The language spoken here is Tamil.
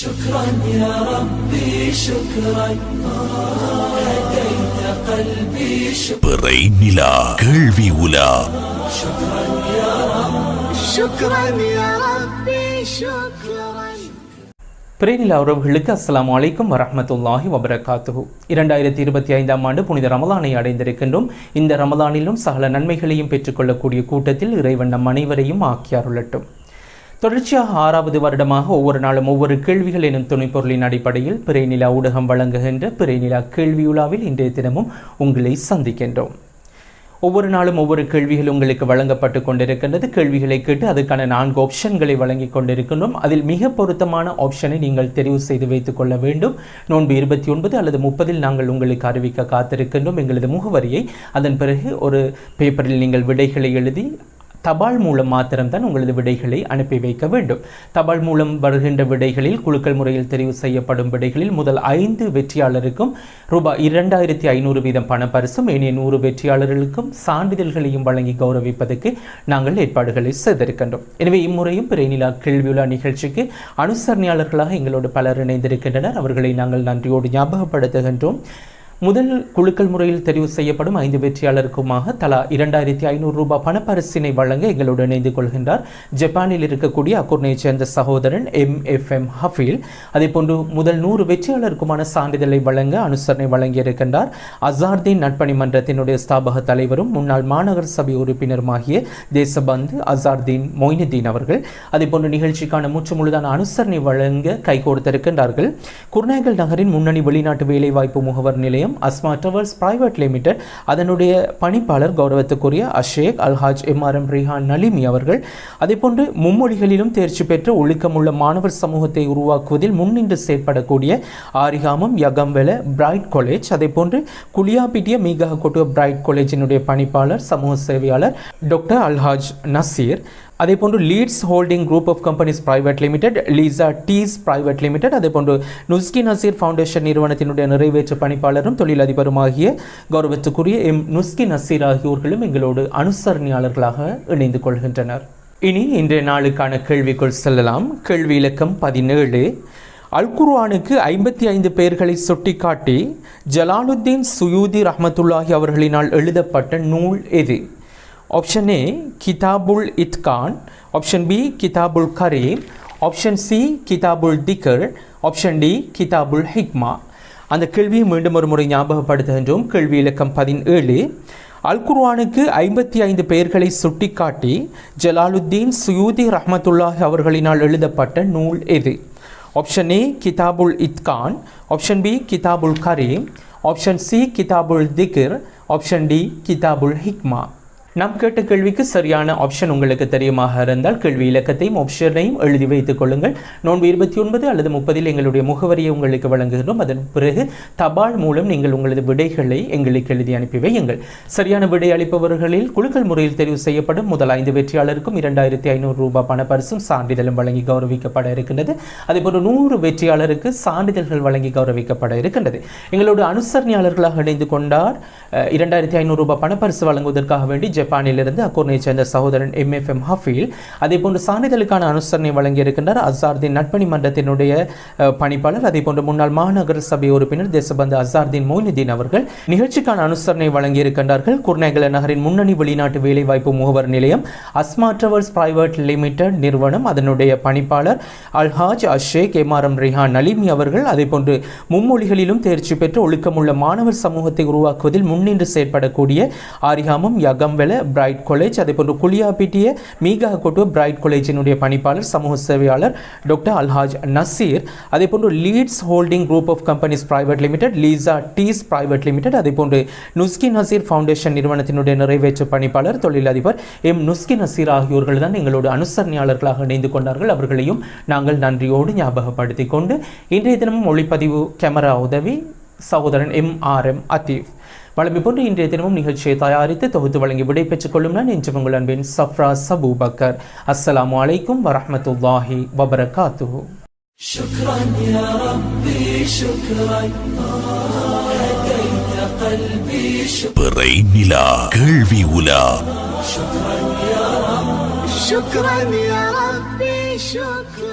شكرا يا ربي شكرا هديت قلبي شكرا பிறை நிலா கேள்வி உலா شكرا يا رب شكرا يا ربي شكرا பிரேனிலா உறவுகளுக்கு அஸ்ஸலாமு அலைக்கும் வரஹ்மத்துல்லாஹி வபரகாத்துஹு இரண்டாயிரத்தி இருபத்தி ஐந்தாம் ஆண்டு புனித ரமலானை அடைந்திருக்கின்றோம் இந்த ரமலானிலும் சகல நன்மைகளையும் பெற்றுக்கொள்ளக்கூடிய கூட்டத்தில் இறைவன் நம் அனைவரையும் ஆக்கி அருளட்டும் தொடர்ச்சியாக ஆறாவது வருடமாக ஒவ்வொரு நாளும் ஒவ்வொரு கேள்விகள் எனும் துணைப்பொருளின் அடிப்படையில் பிறைநிலா ஊடகம் வழங்குகின்ற பிறைநிலா கேள்வியுலாவில் இன்றைய தினமும் உங்களை சந்திக்கின்றோம். ஒவ்வொரு நாளும் ஒவ்வொரு கேள்விகள் உங்களுக்கு வழங்கப்பட்டு கொண்டிருக்கின்றது. கேள்விகளை கேட்டு அதுக்கான நான்கு ஆப்ஷன்களை வழங்கி கொண்டிருக்கின்றோம். அதில் மிக பொருத்தமான ஆப்ஷனை நீங்கள் தெரிவு செய்து வைத்துக் கொள்ள வேண்டும். நோன்பு இருபத்தி ஒன்பது அல்லது முப்பதில் நாங்கள் உங்களுக்கு அறிவிக்க காத்திருக்கின்றோம். எங்களது முகவரியை அதன் பிறகு ஒரு பேப்பரில் நீங்கள் விடைகளை எழுதி தபால் மூலம் மாத்திரம்தான் உங்களது விடைகளை அனுப்பி வைக்க வேண்டும். தபால் மூலம் வருகின்ற விடைகளில் குழுக்கள் முறையில் தெரிவு செய்யப்படும் விடைகளில் முதல் ஐந்து வெற்றியாளருக்கும் ரூபாய் இரண்டாயிரத்தி ஐநூறு வீதம் பணப்பரிசும் ஏனைய நூறு வெற்றியாளர்களுக்கும் சான்றிதழ்களையும் வழங்கி கௌரவிப்பதற்கு நாங்கள் ஏற்பாடுகளை செய்திருக்கின்றோம். எனவே இம்முறையும் பிறைநிலா கேள்வியுலா நிகழ்ச்சிக்கு அனுசரணையாளர்களாக எங்களோடு பலர் இணைந்திருக்கின்றனர். அவர்களை நாங்கள் நன்றியோடு ஞாபகப்படுத்துகின்றோம். முதல் குழுக்கள் முறையில் தெரிவு செய்யப்படும் ஐந்து வெற்றியாளருக்குமாக தலா இரண்டாயிரத்தி ஐநூறு ரூபாய் பணப்பரிசினை வழங்க எங்களோடு இணைந்து கொள்கின்றார். ஜப்பானில் இருக்கக்கூடிய அக்குர்னையைச் சேர்ந்த சகோதரன் எம். எஃப். எம். ஹஃபீல். அதேபோன்று முதல் நூறு வெற்றியாளருக்குமான சான்றிதழை வழங்க அனுசரணை வழங்கியிருக்கின்றார். அசார்தீன் நட்பணி மன்றத்தினுடைய ஸ்தாபக தலைவரும் முன்னாள் மாநகர சபை உறுப்பினருமாகிய தேசபந்து அசார்தீன் மொய்னுதீன் அவர்கள். அதேபோன்று நிகழ்ச்சிக்கான மூச்சு முழுதான அனுசரணை வழங்க கைகோர்த்திருக்கின்றார்கள் குர்நாகல் நகரின் முன்னணி வெளிநாட்டு வேலைவாய்ப்பு முகவர் நிலையம் அஸ்மா டவர்ஸ் பிரைவேட் லிமிடெட் அதனுடைய பணிப்பாளர் கௌரவத்துக்குரிய அஷேக் அல்ஹாஜ் எம்ஆர்எம் ரிஹான் நலிமி அவர்கள் அதேபோன்று மும்மொழிகளிலும் தேர்ச்சி பெற்று ஒழுக்கமுள்ள மாணவர் சமூகத்தை உருவாக்குவதில் முன்னின்று செயற்படக்கூடிய ஆரிகாமம் யகம்வெல பிரைட் காலேஜ் அதேபோன்று குளியாபிட்டிய மீகா கொட்டுவ பிரைட் காலேஜினுடைய பணிப்பாளர் சமூக சேவையாளர் டாக்டர் அல்ஹாஜ் நசீர் அதேபோன்று Leeds holding group of companies private limited Leesa Tees private limited அதே போன்று நுஸ்கி நசீர் ஃபவுண்டேஷன் நிறுவனத்தினுடைய நிறைவேற்று பணிப்பாளரும் தொழிலதிபருமாகிய கௌரவத்துக்குரிய எம். நுஸ்கி நசீர் ஆகியோர்களும் எங்களோடு அனுசரணையாளர்களாக இணைந்து கொள்கின்றனர். இனி இன்றைய நாளுக்கான கேள்விக்குள் செல்லலாம். கேள்வி இலக்கம் பதினேழு. அல் குர்ஆனுக்கு ஐம்பத்தி ஐந்து பெயர்களை சுட்டிக்காட்டி ஜலாலுத்தீன் சுயூதி ரஹமத்துல்லாஹி அவர்களினால் எழுதப்பட்ட நூல் எது? ஆப்ஷன் ஏ கிதாபுல் இத்கான் ஆப்ஷன் பி கிதாபுல் கரீம் ஆப்ஷன் சி கிதாபுல் திகர் ஆப்ஷன் டி கிதாபுல் ஹிக்மா அந்த கேள்வியை மீண்டும் ஒரு முறை ஞாபகப்படுத்துகின்றோம் கேள்வி இலக்கம் பதினேழு. அல் குர்வானுக்கு ஐம்பத்தி ஐந்து பெயர்களை சுட்டிக்காட்டி ஜலாலுத்தீன் சுயூதி ரஹமத்துல்லாஹ் அவர்களினால் எழுதப்பட்ட நூல் எது? ஆப்ஷன் ஏ கிதாபுல் இத்கான் ஆப்ஷன் பி கிதாபுல் கரீம் ஆப்ஷன் சி கிதாபுல் திகிர் ஆப்ஷன் டி கிதாபுல் ஹிக்மா நாம் கேட்ட கேள்விக்கு சரியான ஆப்ஷன் உங்களுக்கு தெரியுமாக இருந்தால் கேள்வி இலக்கத்தையும் ஆப்ஷனையும் எழுதி வைத்துக் கொள்ளுங்கள். நோன்பு இருபத்தி ஒன்பது அல்லது முப்பதில் எங்களுடைய முகவரியை உங்களுக்கு வழங்குகிறோம். அதன் பிறகு தபால் மூலம் நீங்கள் உங்களது விடைகளை எங்களுக்கு எழுதி அனுப்பி வையுங்கள். சரியான விடை அளிப்பவர்களில் குழுக்கள் முறையில் தெரிவு செய்யப்படும். முதல் ஐந்து வெற்றியாளருக்கும் இரண்டாயிரத்தி ஐநூறு ரூபாய் பணப்பரிசும் சான்றிதழும் வழங்கி கௌரவிக்கப்பட இருக்கின்றது. அதேபோன்று நூறு வெற்றியாளருக்கு சான்றிதழ்கள் வழங்கி கௌரவிக்கப்பட இருக்கின்றது. எங்களோட அனுசரணையாளர்களாக இணைந்து கொண்டார். இரண்டாயிரத்தி ஐநூறு ரூபாய் பணப்பரிசு வழங்குவதற்காக வேண்டி ஜப்பானிலிருந்து அக்கோர்னைச் சேர்ந்த சகோதரன் எம் எஃப் எம் ஹஃபீல் அதே போன்று சான்றிதழுக்கான அனுசரணை வழங்கியிருக்கின்றார். அசார்தீன் நட்பணி மன்றத்தினுடைய பணிப்பாளர் அதே போன்று முன்னாள் மாநகர சபை உறுப்பினர் தேசபந்து அசார்தீன் மொய்னுதீன் அவர்கள் நிகழ்ச்சிக்கான அனுசரணை வழங்கியிருக்கின்றார்கள். குர்நேகல நகரின் முன்னணி வெளிநாட்டு வேலைவாய்ப்பு முகவர் நிலையம் அஸ்மா டிராவல்ஸ் பிரைவேட் லிமிடெட் நிறுவனம் அதனுடைய பணிப்பாளர் அல்ஹாஜ் அஷேக் எம்ஆர்எம் ரிஹான் நலிமி அவர்கள் அதேபோன்று மும்மொழிகளிலும் தேர்ச்சி பெற்று ஒழுக்கமுள்ள மாணவர் சமூகத்தை உருவாக்குவதில் முன்னின்று செயற்படக்கூடிய ஆரிகாமம் மேல பிரைட் காலேஜ் அதே போன்று குளியாபிட்டிய மீகா கொட்டு பிரைட் காலேஜினுடைய பணிப்பாளர் சமூக சேவையாளர் டாக்டர் அல்ஹாஜ் நசீர் அதேபோன்று Leeds holding group of companies private limited Leesa Tees private limited அதேபோன்று நுஸ்கி நசீர் ஃபவுண்டேஷன் நிறுவனத்தினுடைய நிறைவேற்று பணிப்பாளர் தொழிலதிபர் எம் நுஸ்கி நசீர் ஆகியோர்கள் தான் எங்களோட அனுசரணையாளர்களாக இணைந்து கொண்டார்கள். அவர்களையும் நாங்கள் நன்றியோடு ஞாபகப்படுத்தி கொண்டு இன்றைய தினமும் ஒளிப்பதிவு கேமரா உதவி சகோதரன் எம் ஆர் எம் அத்தீப். வளமை போன்று இன்றைய தினமும் நிகழ்ச்சியை தயாரித்து தொகுத்து வழங்கி விடை பெற்றுக் கொள்ளும் நான் இன்று உங்கள் அன்பின் சஃப்ரா சபூ பக்கர் அஸ்ஸலாமு அலைக்கும் வரஹ்மத்துல்லாஹி வபரகாத்துஹு شكرا يا ربي شكرا هديت قلبي شكرا பிறை நிலா கேள்வி உலா شكرا يا ربي شكرا